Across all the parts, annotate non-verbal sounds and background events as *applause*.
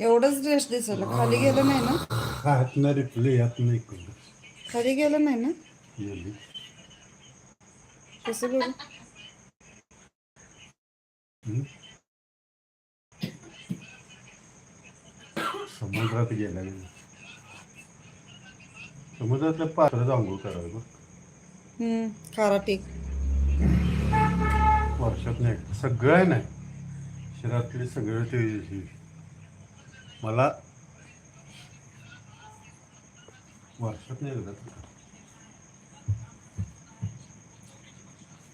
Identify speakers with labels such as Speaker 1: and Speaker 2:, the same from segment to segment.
Speaker 1: एवढंच ड्रेस दिसलं खाली गेलं नाही ना?
Speaker 2: हात ना रिप्ले यात नाही कळलं
Speaker 1: खाली गेलं नाही ना?
Speaker 2: गेली.
Speaker 1: कसं गेलं?
Speaker 2: समुद्रात गेला नाही समुद्रातल्या पात्रात आंघोळ करावी बघ.
Speaker 1: हम्म, खारा टीक
Speaker 2: वर्षात नाही सगळं नाही शहरातले सगळं ते हे. मला वर्षात नाही तर.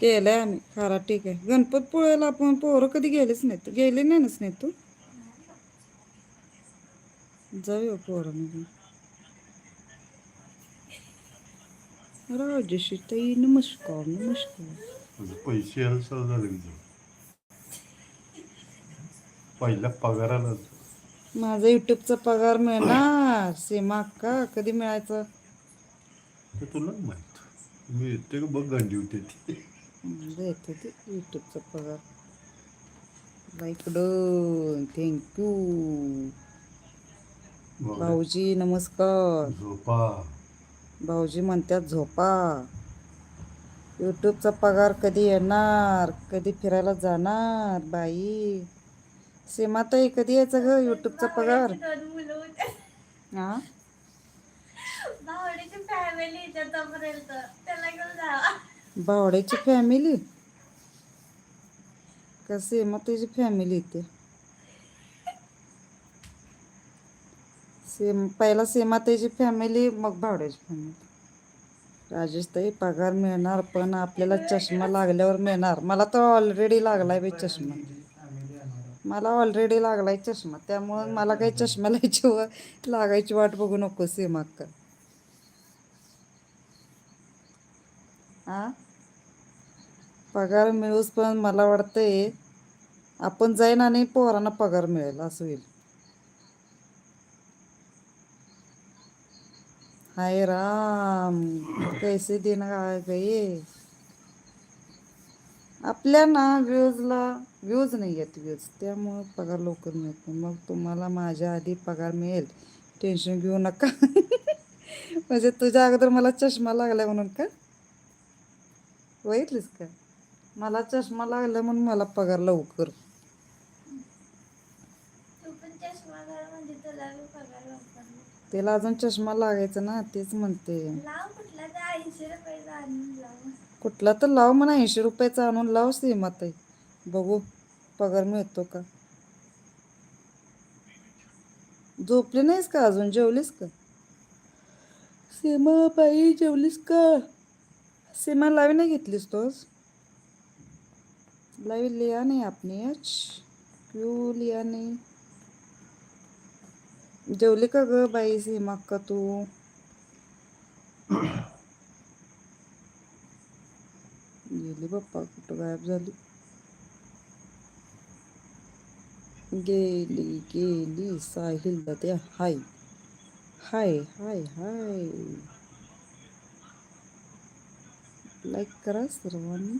Speaker 1: केलंय आम्ही खारा टीक आहे. गणपतपुळ्याला आपण पोरं कधी गेलेच नाहीत. गेले नाही नस नाही तू जाऊया पोरं राजश्री ताई नमस्कार नमस्कार.
Speaker 2: पैसे चालू झाले. पहिल्या पगाराला
Speaker 1: माझा युट्यूबचा पगार मिळणार. सीमा अक्का कधी मिळायचं?
Speaker 2: ते तुला माहीत. मी ते का बघ गांडी होते ती.
Speaker 1: देतो ते युट्यूबचा पगार. लाईक डन थँक्यू भाऊजी नमस्कार.
Speaker 2: झोपा.
Speaker 1: भाऊजी म्हणतात झोपा. युट्यूबचा पगार कधी येणार? कधी फिरायला जाणार बाई? सीमाताई कधी यायचं ग युट्यूबचा पगार? हा?
Speaker 3: भावड्याची फॅमिली येते तोपर्यंत. त्याला घेऊन जावा
Speaker 1: भावड्याची फॅमिली का सीमाताईची फॅमिली येते सेम पहिला सीमाताईची फॅमिली मग भावड्याची फॅमिली राजेशताई पगार मिळणार पण आपल्याला चष्मा लागल्यावर मिळणार. मला तर ऑलरेडी लागलाय बाई चष्मा. मला ऑलरेडी लागलाय चष्मा. त्यामुळं मला काही चष्मा लायची व लागायची वाट बघू नको सीमाक्का आ? पगार मिळूस पण मला वाटतंय आपण जाईन आणि पोरांना पगार मिळेल असं होईल. हाय राम. कैसे दिन गई आपल्या ना व्ह्यूजला व्ह्यूज नाही आहेत व्ह्यूज त्यामुळं पगार लवकर मिळत मग तुम्हाला माझ्या आधी पगार मिळेल. टेन्शन घेऊ नका. *laughs* म्हणजे तुझ्या अगोदर मला चष्मा लागलाय म्हणून का? बघितलीस का? मला चष्मा लागला म्हणून मला पगार लवकर.
Speaker 3: म्हणजे
Speaker 1: त्याला अजून चष्मा लागायचा ना तेच म्हणते.
Speaker 3: लाव. कुठला तर लाव
Speaker 1: म्हणा ऐंशी रुपयाचा आणून लाव सीमाताई. बघू पगार मिळतो का? झोपली नाहीस का अजून? जेवलीस का? सीमा बाई जेवलीस का? सीमा लावी नाही घेतलीस तोच लावी लिया नाही आपने आज? क्यू लिया नाही? जेवली का ग बाई सीमा? का तू? गेली बाप्पा कुठं गायब झाली? गेली गेली साहिल त्या हाय. हाय हाय हाय. लाईक करा सर्वांनी.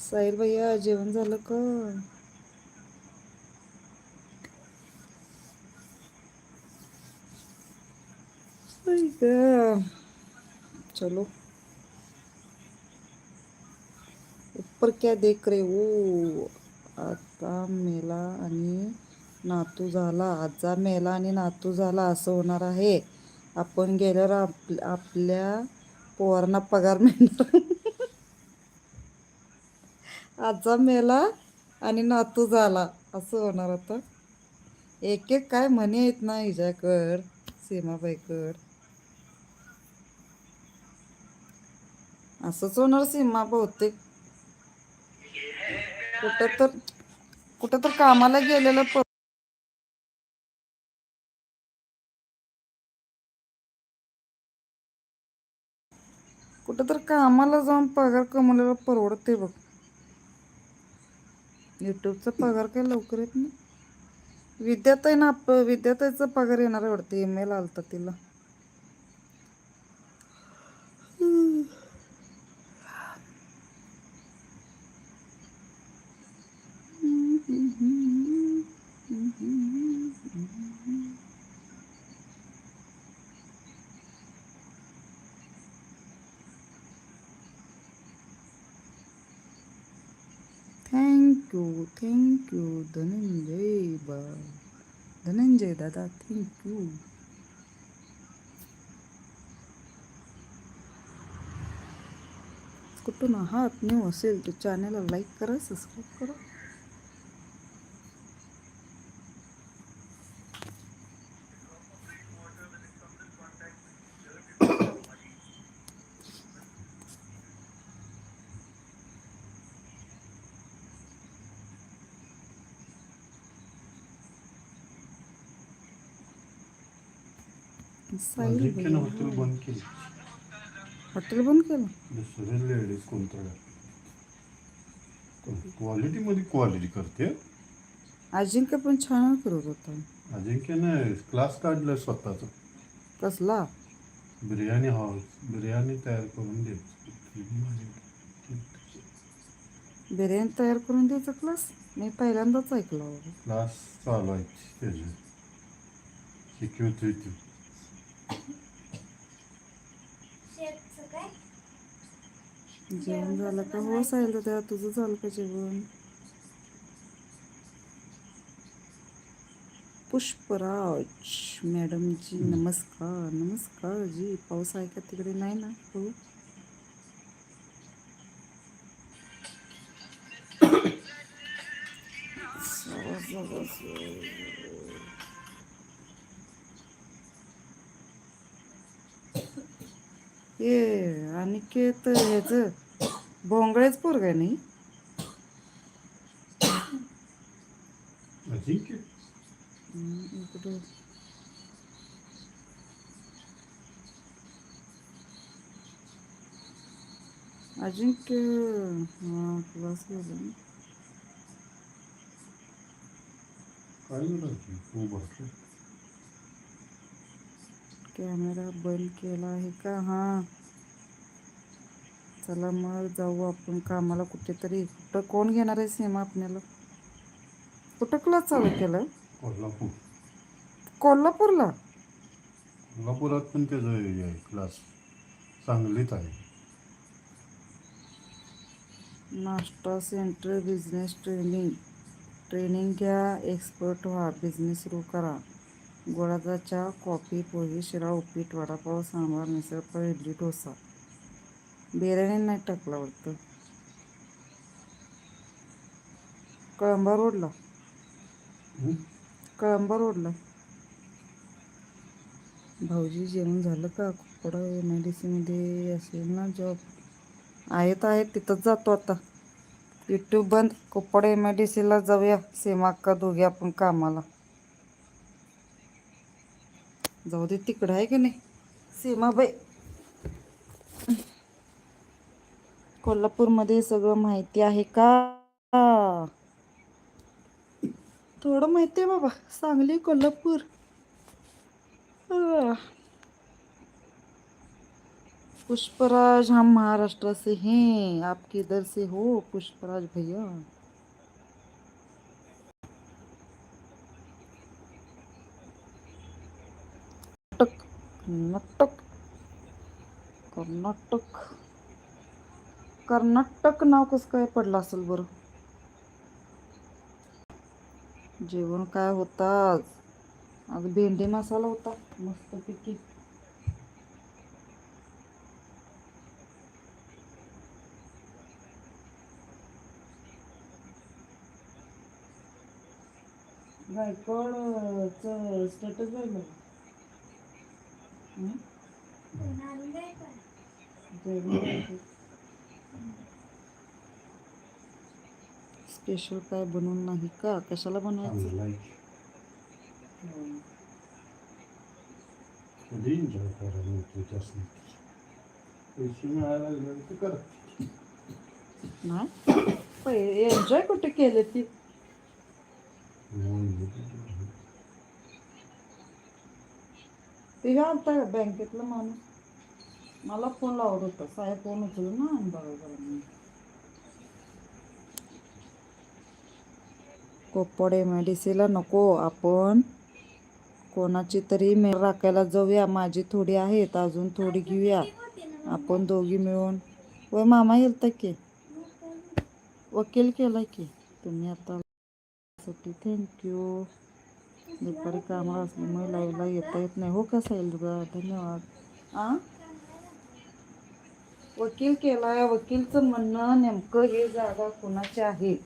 Speaker 1: साहिल भैया जेवण झालं का? आई चलो। ऊपर क्या देख रे ओ हो? आता मेला आणि नातू झाला. आजा मेला आणि नातू झाला असं होणार आहे. आपण गेल्यावर आप आपल्या पोरांना पगार मिळणार. आजा मेला आणि नातू झाला असं होणार आता. एक एक काय म्हणे आहेत ना हिच्याकड सीमाबाईकड. असंच होणार सीमा बहुतेक. कुठं तर कुठं तर कामाला गेलेलं प कुठं तर कामाला जाऊन पगार कमवलेला परवडते बघ. युट्यूबचा पगार काय लवकर येत नाही. विद्याताई ना आप विद्याताईचा पगार येणार वाटते ईमेल आलता तिला. थँक्यू थँक्यू धनंजय बा धनंजय दादा थँक्यू कुठून आहात न्यू असेल तर चॅनेलला लाईक करा सबस्क्राईब करा.
Speaker 2: हॉटेल बंद केली.
Speaker 1: हॉटेल बंद केलं?
Speaker 2: दुसरे लेडीज कोणतं? क्वालिटीमध्ये क्वालिटी करते.
Speaker 1: अजिंक्य पण छान करत होता.
Speaker 2: अजिंक्यनं क्लास काढलं स्वतःच.
Speaker 1: कसला?
Speaker 2: बिर्याणी हाऊस बिर्याणी तयार करून देत.
Speaker 1: बिर्याणी तयार करून द्यायचा क्लास मी पहिल्यांदाच ऐकलं
Speaker 2: क्लास चालू आहे. शिकवतोय ती
Speaker 1: जेवण झालं का? हो साहिल दादा तुझं झालं का जेवण? पुष्पराज मॅडमजी नमस्कार नमस्कार जी. पाऊस आहे का तिकडे? नाही ना? हो. *coughs* हे अनिकेत ह्याच भोंगळेच पोरग आहे नाही
Speaker 2: अजिंक्य
Speaker 1: हम्म, इकडं. अजिंक्य हा क्लास गेला.
Speaker 2: काय झालं
Speaker 1: कॅमेरा बंद केला आहे का? हा. चला मग जाऊ आपण कामाला कुठेतरी. कुठं कोण घेणार आहे सीमा आपल्याला? कुठं क्लास चालू केलं?
Speaker 2: कोल्हापूर.
Speaker 1: कोल्हापूरला?
Speaker 2: कोल्हापुरात पण त्याचं हे आहे क्लास सांगलीत आहे.
Speaker 1: नाश्ता सेंटर बिझनेस ट्रेनिंग ट्रेनिंग घ्या एक्सपर्ट व्हा बिझनेस सुरू करा. गोळाचा चहा कॉफी पोहे शिरा उपीट वडापाव सांबार मिसळपाव इडली डोसा. बिर्याणी नाही टाकला वाटतं. कळंबा रोडला? कळंबा रोडला. भाऊजी जेवण झालं का? कुकडा एम आय डी सीमध्ये असेल ना जॉब आहेत आहेत. तिथंच जातो आता. यूट्यूब बंद. कुप्पड एम आय डी सीला जाऊया. सीमा अक्का दोघे आपण कामाला. जाऊ दे, तिकडं आहे की नाही? सीमाबाई. कोल्हापूरमध्ये सगळं माहिती आहे का? थोडं माहिती आहे बाबा, सांगली, कोल्हापूर. पुष्पराज हम महाराष्ट्र से हैं, आप किधर से हो पुष्पराज भैया? कर्नाटक. कर्नाटक. कर्नाटक नाव कसं काय पडलं असेल बरं? जेवण काय होता आज? आज भेंडी मसाला होता मस्तपैकी गायकवाडचं स्टेटस पाहिलं हं?
Speaker 3: नांदे आहे का
Speaker 1: जेवण स्पेशल काय बनवून नाही का? कशाला बनवायचं?
Speaker 2: कधी एन्जॉय करायला मिळतो त्यासनी? पैसे मिळायला लागले तर कर.
Speaker 1: नाही. *coughs* एन्जॉय कुठे केले ती? ते आलता का माणूस. मला फोन लावत होता. साहेब फोन उचलून ना बरोबर कोपड कोप्पड एम आय डी सीला नको आपण कोणाची तरी मेळ राखायला जाऊया. माझी थोडी आहेत अजून थोडी घेऊया. आपण दोघी मिळून. व मामा गेलता की? वकील केला की? तुम्ही आता थँक्यू दुपारी कामाला असल्यामुळे लाईव्हला येता येत नाही. हो का साईल तुझा धन्यवाद. आ? वकील केलाय. वकीलचं म्हणणं नेमकं हे जागा कोणाची आहे?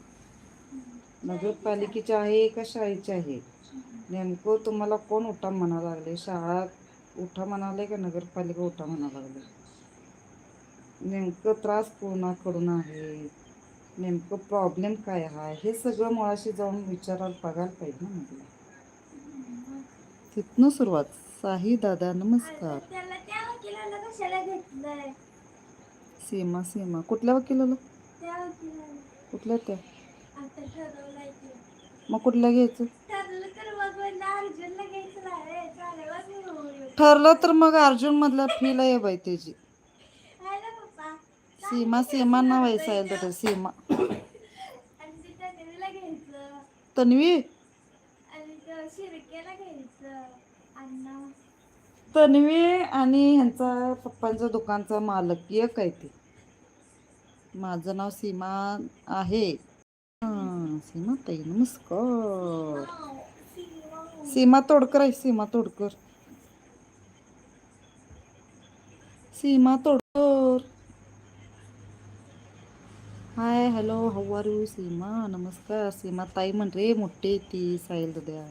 Speaker 1: नगरपालिकेची आहे का शाळेची आहे? नेमकं तुम्हाला कोण उठा म्हणा लागले? शाळा उठा म्हणाले का नगरपालिका उठा म्हणा लागले? नेमकं त्रास कोणाकडून आहे? नेमकं प्रॉब्लेम काय आहे? हे सगळं मुळाशी जाऊन विचारायला बघायला पाहिजे ना म्हटलं. तिथनं सुरुवात. साही दादा नमस्कार.
Speaker 3: त्याला त्या वकिलाला कशाला घेतलंय?
Speaker 1: सीमा सीमा. कुठल्या वकिलाला?
Speaker 3: त्या वकिलाला.
Speaker 1: कुठल्या त्या?
Speaker 3: आता ठरवलंय ते
Speaker 1: मग कुठल्या घ्यायचं?
Speaker 3: ठरलं तर मग म्हणलं अर्जुनला घ्यायचं नाही चालेल मी होईल
Speaker 1: ठरलं तर मग अर्जुन मधल्या फीला ये बाई त्याची.
Speaker 3: ना पप्पा.
Speaker 1: सीमा सीमा नाव आहे साईल दादा सीमा.
Speaker 3: आणि घ्यायचं.
Speaker 1: तन्वी
Speaker 3: आणि त्या शिरकेला घ्यायचं अण्णा
Speaker 1: तन्वी आणि ह्यांचा पप्पांचं दुकानचा मालक एक आहे ते माझं नाव सीमा आहे. सीमा ताई नमस्कार. सीमा तोडकर आहे सीमा तोडकर. सीमा तोडकर. Hi hello हवारू Seema? नमस्कार. सीमा ताई म्हण रे मोठी ती साईल दाद्या.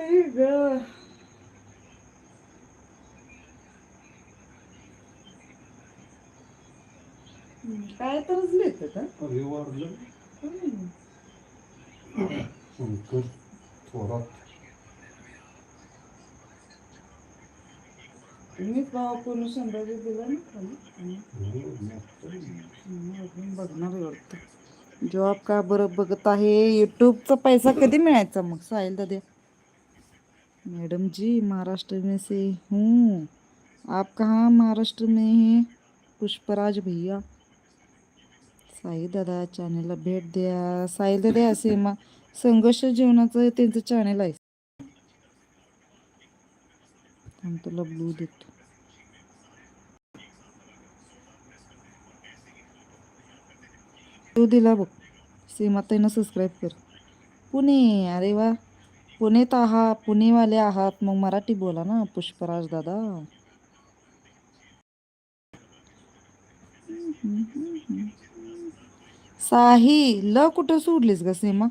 Speaker 1: आई गं. काय तरच लिहित
Speaker 2: अरे वारलं शंकर थोरात
Speaker 1: मी भाव पूर्ण शंभर दिला ना खाली हम्म, अजून बघणार वाटतं जॉब का बरं बघत आहे यूट्यूबचा पैसा कधी मिळायचा मग साहिल दादा मैडम जी महाराष्ट्र में से हूँ। आप कहाँ महाराष्ट्र में हैं? पुष्पराज भैया। साई दादा चॅनेलला भेट द्या. साई दादा असे मा संघर्ष जीवनाचं त्यांचं चॅनेल आहे. तुला ब्लू देतो. ब्लू दिला बघ. सीमा सीमाताईनं सबस्क्राईब कर. पुणे अरे वा. पुणेत आहात पुणेवाले आहात. मग मराठी बोला ना पुष्पराज दादा. साही ल कुठं सोडलीस ग सीमा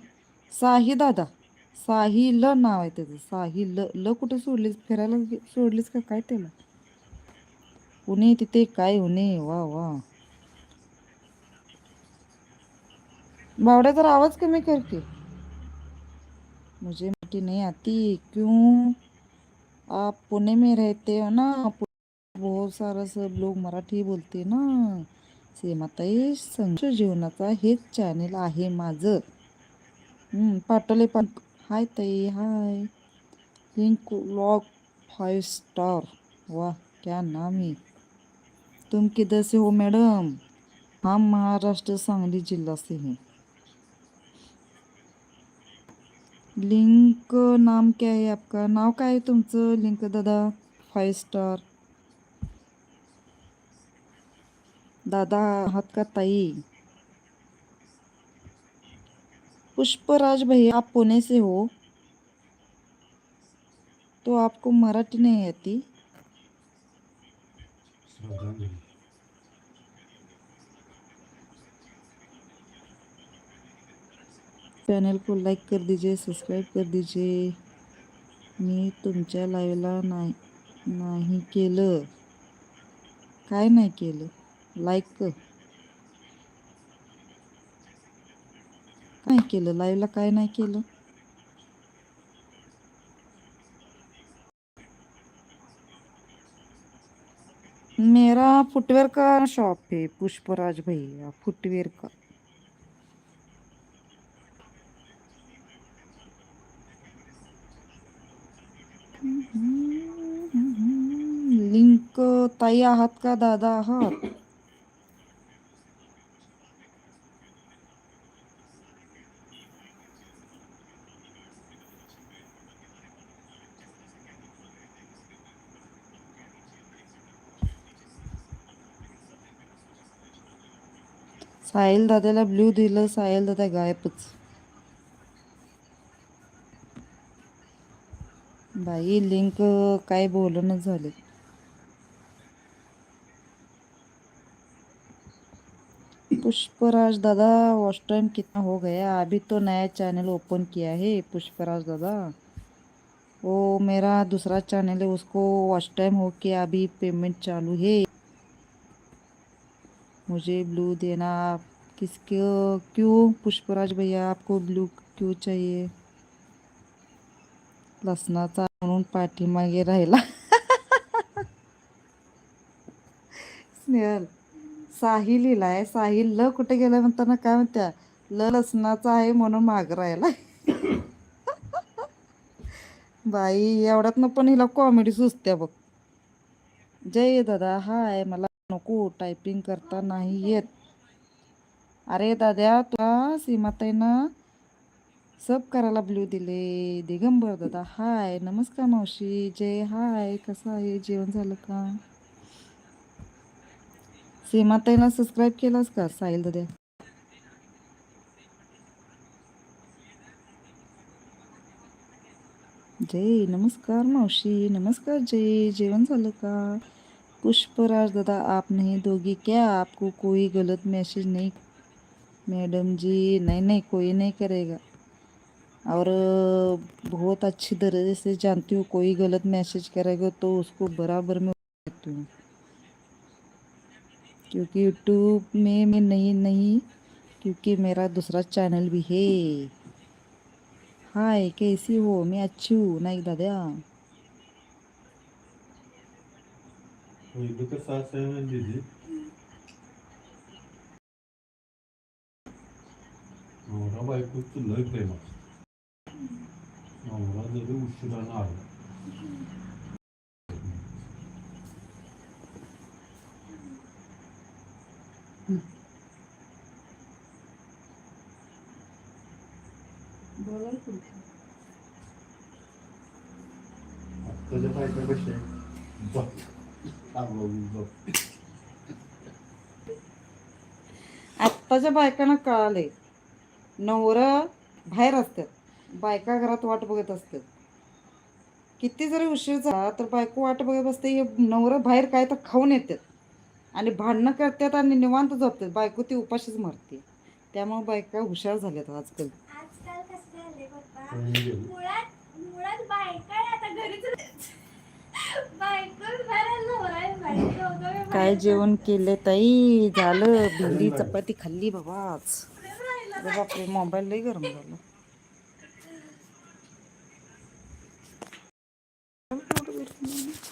Speaker 1: साही दादा. साही ल नाव आहे त्याचं. साही ल ल कुठं सोडलीस? फिरायला सोडलीस का? काय त्याला? पुणे तिथे काय होणे वा वा. बावड्या तर आवाज कमी करते म्हणजे मुझे मराठी नहीं आती। क्यों? आप पुणे में रहते हो ना बहुत सारा सब लोग मराठी बोलते ना। सीमाताई संघर्ष जीवनाचा हेच चॅनेल आहे माझं. हम्म, पाठवले पण हाय ताई hi. Link vlog five star वाह क्या नाम है तुम किधर से हो मैडम हम महाराष्ट्र सांगली जिला से हैं. लिंक नाम क्या है आपका? नाव काय आहे तुमचं? लिंक दादा फाइव स्टार दादा आहात का ताई? पुष्पराज भैया आप पुणे से हो। तो आपको मराठी नहीं आती। चैनल को लाइक कर दीजिए, सब्सक्राइब कर दीजिए। मी तुमच्या लाईव्हला नाही नाही केलं. काय नाही केलं? लाईक काय केलं? लाईव्हला काय नाही केलं? मेरा फुटवेयर का शॉप है? पुष्पराज भैया फुटवेयर का? ताई आहात का? दादा आहात? साहिल दादाला ब्ल्यू दिलं साहिल दादा गायबच. बाई लिंक काय बोलणं झाले? पुष्पराज दादा वॉच टाइम कितना हो गया? अभी तो नया चैनल ओपन किया है पुष्पराज दादा। वो मेरा दूसरा चैनल है उसको वॉच टाइम हो के अभी पेमेंट चालू है। मुझे ब्लू देना आप किसके क्यों? पुष्पराज भैया आपको ब्लू क्यों चाहिए? लसणाचा म्हणून पाठीमागे राहिला। *laughs* स्नेहल साहिल आहे साहिल ल कुठे गेलं म्हणताना काय म्हणत्या? ल लसणाचा आहे म्हणून माग राहिला *laughs* बाई एवढ्यात पण हिला कॉमेडी सुचत्या बघ. जय दादा हाय मला नको टायपिंग करता नाही येत. अरे दाद्या तुला सीमाताईनं सब करायला ब्ल्यू दिले. दिगंबर दादा हाय नमस्कार मावशी जय हाय कसं आहे? जेवण झालं का? सीमाताईला सबस्क्राईब केलास का साहिल दाद्या जय नमस्कार मावशी नमस्कार जय जेवण झालं का पुष्पराज दादा, आप नहीं दोगी क्या? आपको कोई गलत मैसेज नहीं। मैडम जी, नहीं नहीं, कोई नहीं करेगा। और, बहुत अच्छी तरह से जानती हूँ, कोई गलत मैसेज करेगा तो उसको बराबर में देती हूँ। क्योंकि यूट्यूब में मैं नहीं नहीं क्योंकि मेरा दूसरा चैनल भी है। हाय, कैसी हो? मैं अच्छी हूँ, नहीं दादा?
Speaker 2: पहिलं कसं असायला नवरा लय प्रेम नवरा जरी उशिरानं आला आत्ताच्या बायका कशा
Speaker 1: आत्ताच्या बायकांना कळाले नवरा बाहेर असतात बायका घरात वाट बघत असतात किती जरी उशीर झाला तर बायको वाट बघत असते हे नवरं बाहेर काय तर खाऊन येतात आणि भांडणं करतात आणि निवांत झोपतात. बायको ती उपाशीच मरते. त्यामुळे बायका हुशार झाल्यात आजकाल.
Speaker 3: आजकाल कसं पप्पा. मुळात मुळात बायका आता घरीच
Speaker 1: काय. जेवण केले ताई? झालं. *laughs* भेंडी चपाती खाल्ली
Speaker 3: राहिलं
Speaker 1: अरे बापरे मोबाईल लई गरम झाला. *laughs*